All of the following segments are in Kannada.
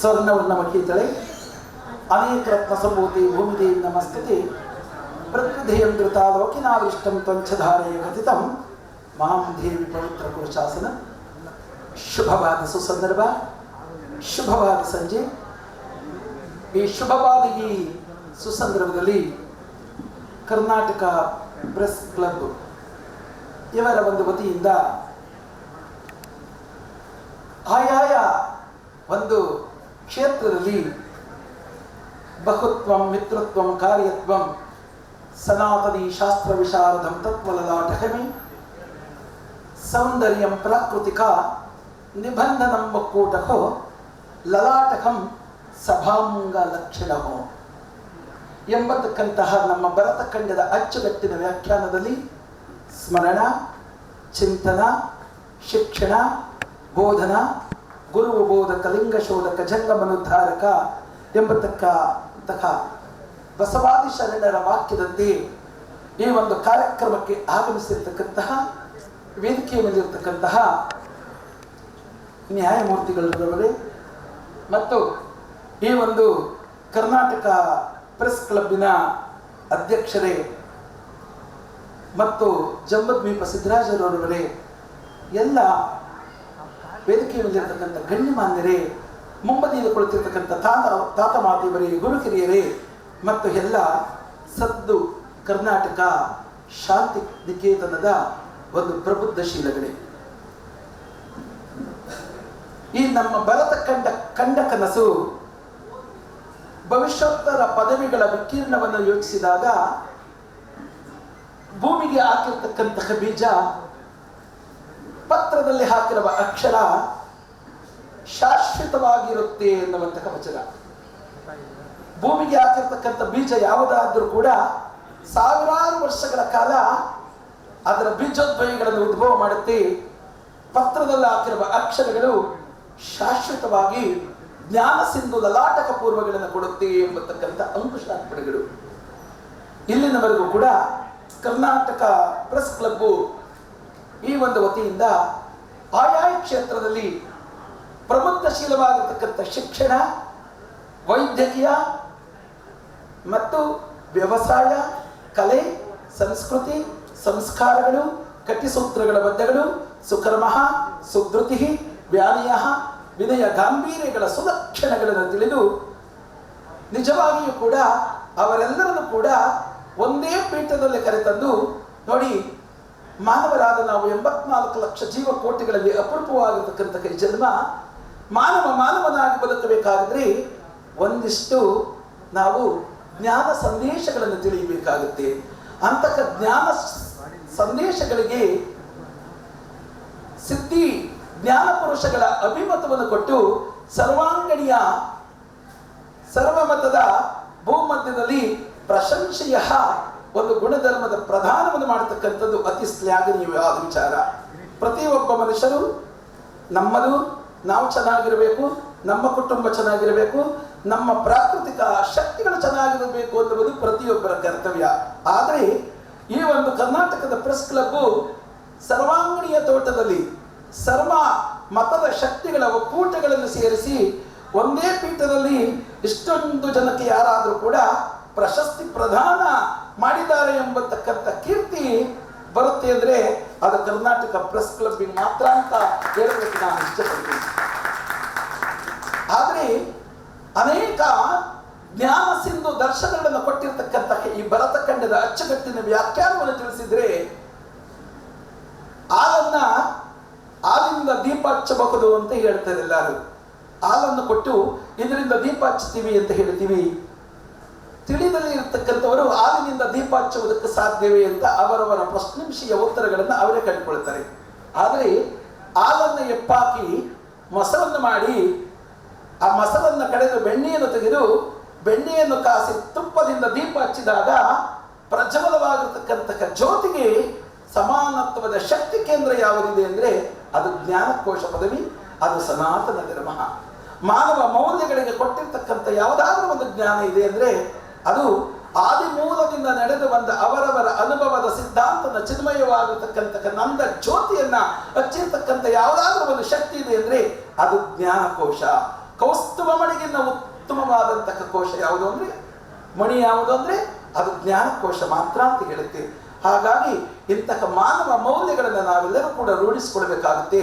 ಸ್ವರ್ಣವರ್ಣಮಕೀತಳೆ ಅನೇಕ ರತ್ನ ಸಂಭೂತಿ ಭೂಮಿದೇವಿ ನಮಸ್ಕೃತಿ ಪ್ರಕೃತಿಯಂ ಧೃತಾಲೋಕಿನಾವಿಷ್ಟಂ ತ್ವಂಚಧಾರೆಯ ಕಥಿತಂ ಮಾಂ ದೇವಿ ಪವಿತ್ರ ಕುರುಶಾಸನ. ಶುಭವಾದ ಸುಸಂದರ್ಭ. ಶುಭವಾದ ಸಂಜೆ. ಈ ಶುಭವಾದ ಈ ಸುಸಂದರ್ಭದಲ್ಲಿ ಕರ್ನಾಟಕ ಪ್ರೆಸ್ ಕ್ಲಬ್ ಇವರ ಒಂದು ವತಿಯಿಂದ ಆಯಾಯ ಒಂದು ಕ್ಷೇತ್ರದಲ್ಲಿ ಬಹುತ್ವ, ಮಿತ್ರತ್ವ, ಕಾರ್ಯತ್ವ, ಸನಾತನಿ ಶಾಸ್ತ್ರ ವಿಶಾರದಂ ತತ್ವಲಲಾಟಕಮಿ ಸೌಂದರ್ಯಂ ಪ್ರಾಕೃತಿಕ ನಿಬಂಧನಂ ಒಕ್ಕೂಟಕೋ ಲಲಾಟಕಂ ಸಭಾಂಗ ಲಕ್ಷಣವೋ ಎಂಬತಕ್ಕಂತಹ ನಮ್ಮ ಭರತಖಂಡದ ಅಚ್ಚುಗಟ್ಟಿನ ವ್ಯಾಖ್ಯಾನದಲ್ಲಿ ಸ್ಮರಣ, ಚಿಂತನ, ಶಿಕ್ಷಣ, ಬೋಧನ ಗುರು ಬೋಧಕ ಲಿಂಗ ಶೋಧಕ ಜಂಗಮನುದ್ಧಾರಕ ಎಂಬತಕ್ಕ ತಕ್ಕ ಬಸವಾದಿ ಶರಣರ ವಾಕ್ಯದಂತೆ ಈ ಒಂದು ಕಾರ್ಯಕ್ರಮಕ್ಕೆ ಆಗಮಿಸಿರ್ತಕ್ಕಂತಹ ವೇದಿಕೆಯ ಮೇಲಿರ್ತಕ್ಕಂತಹ ನ್ಯಾಯಮೂರ್ತಿಗಳವರೇ ಮತ್ತು ಈ ಒಂದು ಕರ್ನಾಟಕ ಪ್ರೆಸ್ ಕ್ಲಬ್ಬಿನ ಅಧ್ಯಕ್ಷರೇ ಮತ್ತು ಜಂಬದ್ವೀಪ ಸಿದ್ದರಾಜರವರವರೇ ಎಲ್ಲ ವೇದಿಕೆಯ ಗಣ್ಯ ಗಣ್ಯಮಾನ್ಯರೇ, ಮುಂಬದಿಯಲ್ಲಿ ಕುಳಿತಿರ್ತಕ್ಕಂಥ ತಾತ ತಾತ ಮಾತಿಯವರೇ ಗುರು ಕಿರಿಯರೇ ಮತ್ತು ಎಲ್ಲ ಸದ್ದು ಕರ್ನಾಟಕ ಶಾಂತಿ ನಿಕೇತನದ ಒಂದು ಪ್ರಬುದ್ಧ ಶೀಲಗಳೇ. ಈ ನಮ್ಮ ಭರತ ಕಂಡ ಕಂಡ ಕನಸು ಭವಿಷ್ಯೋತ್ತರ ಪದವಿಗಳ ವಿಕೀರ್ಣವನ್ನು ಯೋಚಿಸಿದಾಗ ಭೂಮಿಗೆ ಹಾಕಿರ್ತಕ್ಕಂತಹ ಬೀಜ ಪತ್ರದಲ್ಲಿ ಹಾಕಿರುವ ಅಕ್ಷರ ಶಾಶ್ವತವಾಗಿರುತ್ತೆ ಎನ್ನುವಂತಹ ವಚನ. ಭೂಮಿಗೆ ಹಾಕಿರ್ತಕ್ಕಂಥ ಬೀಜ ಯಾವುದಾದ್ರೂ ಕೂಡ ಸಾವಿರಾರು ವರ್ಷಗಳ ಕಾಲ ಅದರ ಬೀಜೋದ್ವಯಗಳನ್ನು ಉದ್ಭವ ಮಾಡುತ್ತೆ. ಪತ್ರದಲ್ಲಿ ಹಾಕಿರುವ ಅಕ್ಷರಗಳು ಶಾಶ್ವತವಾಗಿ ಜ್ಞಾನ ಸಿಂಧು ಲಲಾಟಕ ಪೂರ್ವಗಳನ್ನು ಕೊಡುತ್ತೆ ಎಂಬತಕ್ಕಂಥ ಅಂಕುಶಾರ್ಪಣೆಗಳು ಇಲ್ಲಿನವರೆಗೂ ಕೂಡ ಕರ್ನಾಟಕ ಪ್ರೆಸ್ ಕ್ಲಬ್ಬು ಈ ಒಂದು ವತಿಯಿಂದ ಆಯಾ ಕ್ಷೇತ್ರದಲ್ಲಿ ಪ್ರಬುದ್ಧಶೀಲವಾಗಿರ್ತಕ್ಕಂಥ ಶಿಕ್ಷಣ, ವೈದ್ಯಕೀಯ ಮತ್ತು ವ್ಯವಸಾಯ, ಕಲೆ, ಸಂಸ್ಕೃತಿ, ಸಂಸ್ಕಾರಗಳು ಕಟ್ಟಿಸೂತ್ರಗಳ ಬದ್ಧಗಳು ಸುಕರ್ಮ, ಸುಧೃತಿ, ವ್ಯಾನಿಯ, ವಿನಯ ಗಾಂಭೀರ್ಯಗಳ ಸುಲಕ್ಷಣಗಳನ್ನು ತಿಳಿದು ನಿಜವಾಗಿಯೂ ಕೂಡ ಅವರೆಲ್ಲರನ್ನು ಕೂಡ ಒಂದೇ ಪೀಠದಲ್ಲಿ ಕರೆತಂದು ನೋಡಿ ಮಾನವರಾದ ನಾವು ಎಂಬತ್ನಾಲ್ಕು ಲಕ್ಷ ಜೀವಕೋಟಿಗಳಲ್ಲಿ ಅಪರೂಪವಾಗಿರ್ತಕ್ಕಂಥ ಈ ಜನ್ಮ ಮಾನವ ಮಾನವನಾಗಿ ಬದುಕಬೇಕಾದ್ರೆ ಒಂದಿಷ್ಟು ನಾವು ಜ್ಞಾನ ಸಂದೇಶಗಳನ್ನು ತಿಳಿಯಬೇಕಾಗುತ್ತೆ. ಅಂತಕ ಜ್ಞಾನ ಸಂದೇಶಗಳಿಗೆ ಸಿದ್ಧಿ ಜ್ಞಾನ ಪುರುಷಗಳ ಅಭಿಮತವನ್ನು ಕೊಟ್ಟು ಸರ್ವಾಂಗಣಿಯ ಸರ್ವಮತದ ಭೂಮಧ್ಯದಲ್ಲಿ ಪ್ರಶಂಸೆಯ ಒಂದು ಗುಣಧರ್ಮದ ಪ್ರಧಾನವನ್ನು ಮಾಡತಕ್ಕಂಥದ್ದು ಅತಿ ಶ್ಲಾಘನೀಯವಾದ ವಿಚಾರ. ಪ್ರತಿಯೊಬ್ಬ ಮನುಷ್ಯರು ನಮ್ಮದು ನಾವು ಚೆನ್ನಾಗಿರಬೇಕು, ನಮ್ಮ ಕುಟುಂಬ ಚೆನ್ನಾಗಿರಬೇಕು, ನಮ್ಮ ಪ್ರಾಕೃತಿಕ ಶಕ್ತಿಗಳು ಚೆನ್ನಾಗಿರಬೇಕು ಅನ್ನುವುದು ಪ್ರತಿಯೊಬ್ಬರ ಕರ್ತವ್ಯ. ಆದರೆ ಈ ಒಂದು ಕರ್ನಾಟಕದ ಪ್ರೆಸ್ ಕ್ಲಬ್ ಸರ್ವಾಂಗಣೀಯ ತೋಟದಲ್ಲಿ ಸರ್ವ ಮತದ ಶಕ್ತಿಗಳ ಒಕ್ಕೂಟಗಳನ್ನು ಸೇರಿಸಿ ಒಂದೇ ಪೀಠದಲ್ಲಿ ಇಷ್ಟೊಂದು ಜನಕ್ಕೆ ಯಾರಾದರೂ ಕೂಡ ಪ್ರಶಸ್ತಿ ಪ್ರದಾನ ಮಾಡಿದ್ದಾರೆ ಎಂಬತಕ್ಕಂಥ ಕೀರ್ತಿ ಬರುತ್ತೆ ಅಂದ್ರೆ ಅದು ಕರ್ನಾಟಕ ಪ್ರೆಸ್ ಕ್ಲಬ್ಗೆ ಮಾತ್ರ ಅಂತ ಹೇಳಬೇಕು ನಾನು ಇಷ್ಟಪಡ್ತೀನಿ. ಆದರೆ ಅನೇಕ ಜ್ಞಾನ ಸಿಂಧು ದರ್ಶನಗಳನ್ನು ಕೊಟ್ಟಿರ್ತಕ್ಕಂತಹ ಈ ಭರತ ಖಂಡದ ಅಚ್ಚುಕಟ್ಟಿನ ವ್ಯಾಖ್ಯಾನವನ್ನು ತಿಳಿಸಿದ್ರೆ ಹಾಲನ್ನ ಹಾಲಿಂದ ದೀಪ ಹಚ್ಚಬಹುದು ಅಂತ ಹೇಳ್ತಾರೆ ಎಲ್ಲರೂ. ಹಾಲನ್ನು ಕೊಟ್ಟು ಇದರಿಂದ ದೀಪ ಹಚ್ಚುತ್ತೀವಿ ಅಂತ ಹೇಳ್ತೀವಿ. ತಿಳಿದಲ್ಲಿ ಇರತಕ್ಕಂಥವರು ಹಾಲಿನಿಂದ ದೀಪ ಹಚ್ಚುವುದಕ್ಕೆ ಸಾಧ್ಯವೇ ಅಂತ ಅವರವರ ಪ್ರಶ್ನಿಂಶಿಯ ಉತ್ತರಗಳನ್ನು ಅವರೇ ಕಂಡುಕೊಳ್ತಾರೆ ಆದರೆ ಹಾಲನ್ನು ಎಪ್ಪಾಕಿ ಮೊಸರನ್ನು ಮಾಡಿ ಆ ಮೊಸರನ್ನು ಕಡೆದು ಬೆಣ್ಣೆಯನ್ನು ತೆಗೆದು ಬೆಣ್ಣೆಯನ್ನು ಕಾಸಿ ತುಪ್ಪದಿಂದ ದೀಪ ಹಚ್ಚಿದಾಗ ಪ್ರಜ್ವಲವಾಗಿರ್ತಕ್ಕಂಥ ಜ್ಯೋತಿಗೆ ಸಮಾನತ್ವದ ಶಕ್ತಿ ಕೇಂದ್ರ ಯಾವುದಿದೆ ಅಂದರೆ ಅದು ಜ್ಞಾನಕೋಶ ಪದವಿ, ಅದು ಸನಾತನ ಧರ್ಮ. ಮಾನವ ಮೌಲ್ಯಗಳಿಗೆ ಕೊಟ್ಟಿರ್ತಕ್ಕಂಥ ಯಾವುದಾದ್ರೂ ಒಂದು ಜ್ಞಾನ ಇದೆ ಅಂದರೆ ಅದು ಆದಿಮೂಲದಿಂದ ನಡೆದು ಬಂದ ಅವರವರ ಅನುಭವದ ಸಿದ್ಧಾಂತದ ಚಿನ್ಮಯವಾಗಿರ್ತಕ್ಕಂಥ ನಂದ ಜ್ಯೋತಿಯನ್ನ ಹಚ್ಚಿರ್ತಕ್ಕಂಥ ಯಾವುದಾದ್ರೂ ಒಂದು ಶಕ್ತಿ ಇದೆ ಅಂದ್ರೆ ಅದು ಜ್ಞಾನಕೋಶ. ಕೌಸ್ತುವ ಮಣಿಗಿನ್ನ ಉತ್ತಮವಾದಂತಹ ಕೋಶ ಯಾವುದು ಅಂದ್ರೆ? ಮಣಿ ಯಾವುದು ಅಂದ್ರೆ? ಅದು ಜ್ಞಾನಕೋಶ ಮಾತ್ರ ಅಂತ ಹೇಳುತ್ತೆ. ಹಾಗಾಗಿ ಇಂತಹ ಮಾನವ ಮೌಲ್ಯಗಳನ್ನು ನಾವೆಲ್ಲರೂ ಕೂಡ ರೂಢಿಸಿಕೊಳ್ಬೇಕಾಗುತ್ತೆ.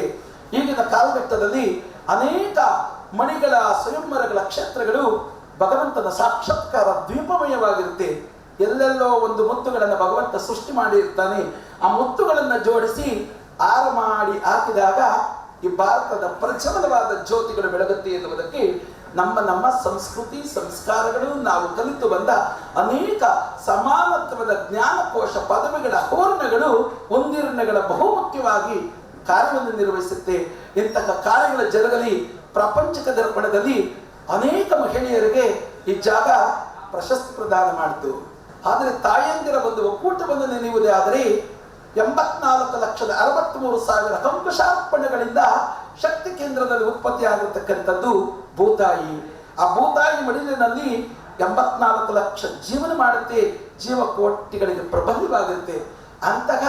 ಈಗಿನ ಕಾಲಘಟ್ಟದಲ್ಲಿ ಅನೇಕ ಮಣಿಗಳ ಸ್ವಯಂವರಗಳ ಕ್ಷೇತ್ರಗಳು ಭಗವಂತನ ಸಾಕ್ಷಾತ್ಕಾರ ದ್ವೀಪಮಯವಾಗಿರುತ್ತೆ. ಎಲ್ಲೆಲ್ಲೋ ಒಂದು ಮುತ್ತುಗಳನ್ನು ಭಗವಂತ ಸೃಷ್ಟಿ ಮಾಡಿರ್ತಾನೆ. ಆ ಮುತ್ತುಗಳನ್ನು ಜೋಡಿಸಿ ಆರ ಮಾಡಿ ಹಾಕಿದಾಗ ಈ ಭಾರತದ ಪ್ರಚಲನವಾದ ಜ್ಯೋತಿಗಳು ಬೆಳಗುತ್ತೆ ಎನ್ನುವುದಕ್ಕೆ ನಮ್ಮ ನಮ್ಮ ಸಂಸ್ಕೃತಿ, ಸಂಸ್ಕಾರಗಳು ನಾವು ಕಲಿತು ಬಂದ ಅನೇಕ ಸಮಾನತ್ವದ ಜ್ಞಾನಕೋಶ ಪದವಿಗಳ ಹೋರ್ಣಗಳು ಒಂದಿರ್ಣಗಳ ಬಹುಮುಖ್ಯವಾಗಿ ಕಾರ್ಯವನ್ನು ನಿರ್ವಹಿಸುತ್ತೆ. ಇಂತಹ ಕಾರ್ಯಗಳ ಜರುಗಲಿ ಪ್ರಪಂಚಕ ದರ್ಪಣದಲ್ಲಿ ಅನೇಕ ಮಹಿಳೆಯರಿಗೆ ಈ ಜಾಗ ಪ್ರಶಸ್ತಿ ಪ್ರದಾನ ಮಾಡಿತು. ಆದರೆ ತಾಯಂದಿರ ಒಂದು ಒಕ್ಕೂಟವನ್ನು ನೆನೆಯುವುದೇ ಆದರೆ ಎಂಬತ್ನಾಲ್ಕು ಲಕ್ಷದ ಅರವತ್ಮೂರು ಸಾವಿರ ಕಂಕುಶಾರ್ಪಣೆಗಳಿಂದ ಶಕ್ತಿ ಕೇಂದ್ರದಲ್ಲಿ ಉತ್ಪತ್ತಿಯಾಗಿರ್ತಕ್ಕಂಥದ್ದು ಭೂತಾಯಿ. ಆ ಭೂತಾಯಿ ಮಡಿಲಿನಲ್ಲಿ ಎಂಬತ್ನಾಲ್ಕು ಲಕ್ಷ ಜೀವನ ಮಾಡುತ್ತೆ ಜೀವಕೋಟಿಗಳಿಗೆ ಪ್ರಬಂಧವಾಗಿರುತ್ತೆ ಅಂತಹ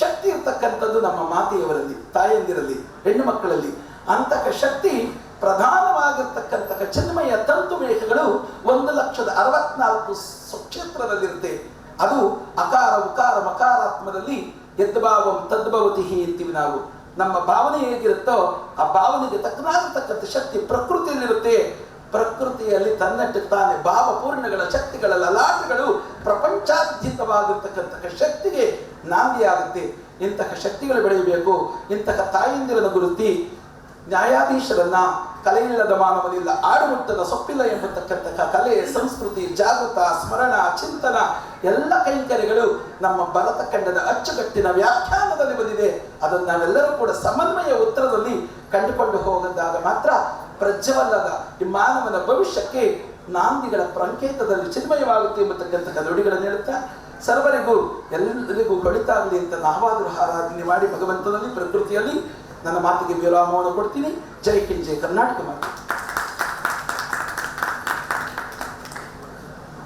ಶಕ್ತಿ ಇರ್ತಕ್ಕಂಥದ್ದು ನಮ್ಮ ಮಾತೆಯವರಲ್ಲಿ, ತಾಯಂದಿರಲ್ಲಿ, ಹೆಣ್ಣು ಮಕ್ಕಳಲ್ಲಿ. ಅಂತಹ ಶಕ್ತಿ ಪ್ರಧಾನವಾಗಿರ್ತಕ್ಕಂತಹ ಚಿನ್ಮಯ ತಂತು ಮೇಘಗಳು ಒಂದು ಲಕ್ಷದ ಅರವತ್ನಾಲ್ಕು ಸ್ವಕ್ಷೇತ್ರದಲ್ಲಿರುತ್ತೆ. ಅದು ಅಕಾರ, ಉಕಾರ, ಮಕಾರಾತ್ಮದಲ್ಲಿ ಯದ್ಭಾವಂ ತದ್ಭವತಿ ಅಂತೀವಿ ನಾವು. ನಮ್ಮ ಭಾವನೆ ಹೇಗಿರುತ್ತೋ ಆ ಭಾವನೆಗೆ ತಕ್ಕನಾಗಿರ್ತಕ್ಕಂಥ ಶಕ್ತಿ ಪ್ರಕೃತಿಯಲ್ಲಿರುತ್ತೆ. ಪ್ರಕೃತಿಯಲ್ಲಿ ತನ್ನಟ್ಟು ತಾನೆ ಭಾವಪೂರ್ಣಗಳ ಶಕ್ತಿಗಳ ಲಲಾಟಗಳು ಪ್ರಪಂಚಾದ್ಯಂತವಾಗಿರ್ತಕ್ಕಂತಹ ಶಕ್ತಿಗೆ ನಾಂದಿಯಾಗುತ್ತೆ. ಇಂತಹ ಶಕ್ತಿಗಳು ಬೆಳೆಯಬೇಕು. ಇಂತಹ ತಾಯಂದಿರನ್ನು ಗುರುತಿ ನ್ಯಾಯಾಧೀಶರನ್ನ ಕಲೆಯಿಲ್ಲದ ಮಾನವನಿಲ್ಲ, ಆಡುಮುಟ್ಟದ ಸೊಪ್ಪಿಲ್ಲ ಎಂಬತಕ್ಕಂತಹ ಕಲೆ, ಸಂಸ್ಕೃತಿ, ಜಾಗೃತ, ಸ್ಮರಣ, ಚಿಂತನ, ಎಲ್ಲ ಕೈಂಕರ್ಯಗಳು ನಮ್ಮ ಭರತ ಖಂಡದ ಅಚ್ಚುಕಟ್ಟಿನ ವ್ಯಾಖ್ಯಾನದಲ್ಲಿ ಬಂದಿದೆ. ಅದನ್ನು ನಾವೆಲ್ಲರೂ ಕೂಡ ಸಮನ್ವಯ ಉತ್ತರದಲ್ಲಿ ಕಂಡುಕೊಂಡು ಹೋಗದಾಗ ಮಾತ್ರ ಪ್ರಜ್ವಲ್ಲದ ಈ ಮಾನವನ ಭವಿಷ್ಯಕ್ಕೆ ನಾಂದಿಗಳ ಸಂಕೇತದಲ್ಲಿ ಚಿನ್ಮಯವಾಗುತ್ತೆ ಎಂಬತಕ್ಕಂತಹ ನುಡಿಗಳನ್ನು ಹೇಳುತ್ತಾ, ಸರ್ವರಿಗೂ ಎಲ್ಲರಿಗೂ ಕಳಿತಾಗಲಿ ಅಂತ ನಾವಾದರೂ ಆರಾಧನೆ ಮಾಡಿ ಭಗವಂತನಲ್ಲಿ, ಪ್ರಕೃತಿಯಲ್ಲಿ ನನ್ನ ಮಾತಿಗೆ ವಿರಾಮವನ್ನು ಕೊಡ್ತೀನಿ. ಜೈ ಕಿಂಜೆ ಕರ್ನಾಟಕ ಮಾತು.